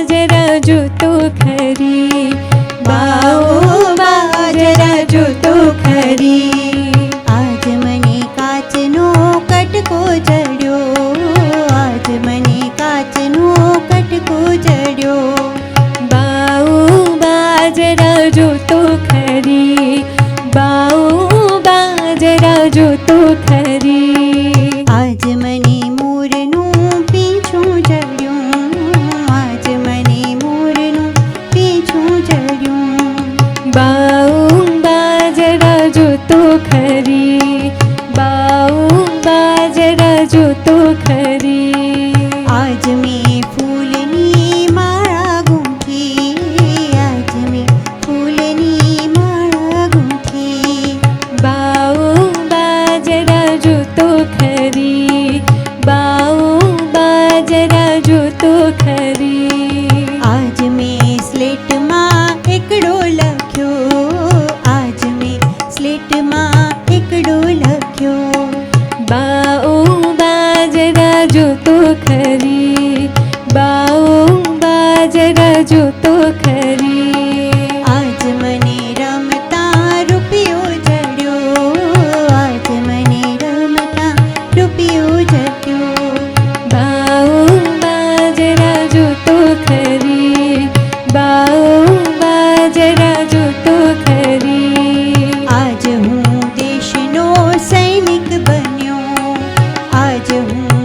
બાજરા જોતો ખરી બાઓ બાજરા જોતો ખરી આજ મને કાચનો કટકો જડ્યો આજ મને કાચનો કટકો જડ્યો બાઓ બાજરા જોતો ખરી બાઓ બાજરા જોતો ખરી બાઉ બાજરા જોતો ખરી આજ સ્લેટમાં એકડો લખ્યો આજ મેં એકડો લખ્યો બાઉ બાજરા જોતો ખરી બાઉ બાજરા જોતો આજ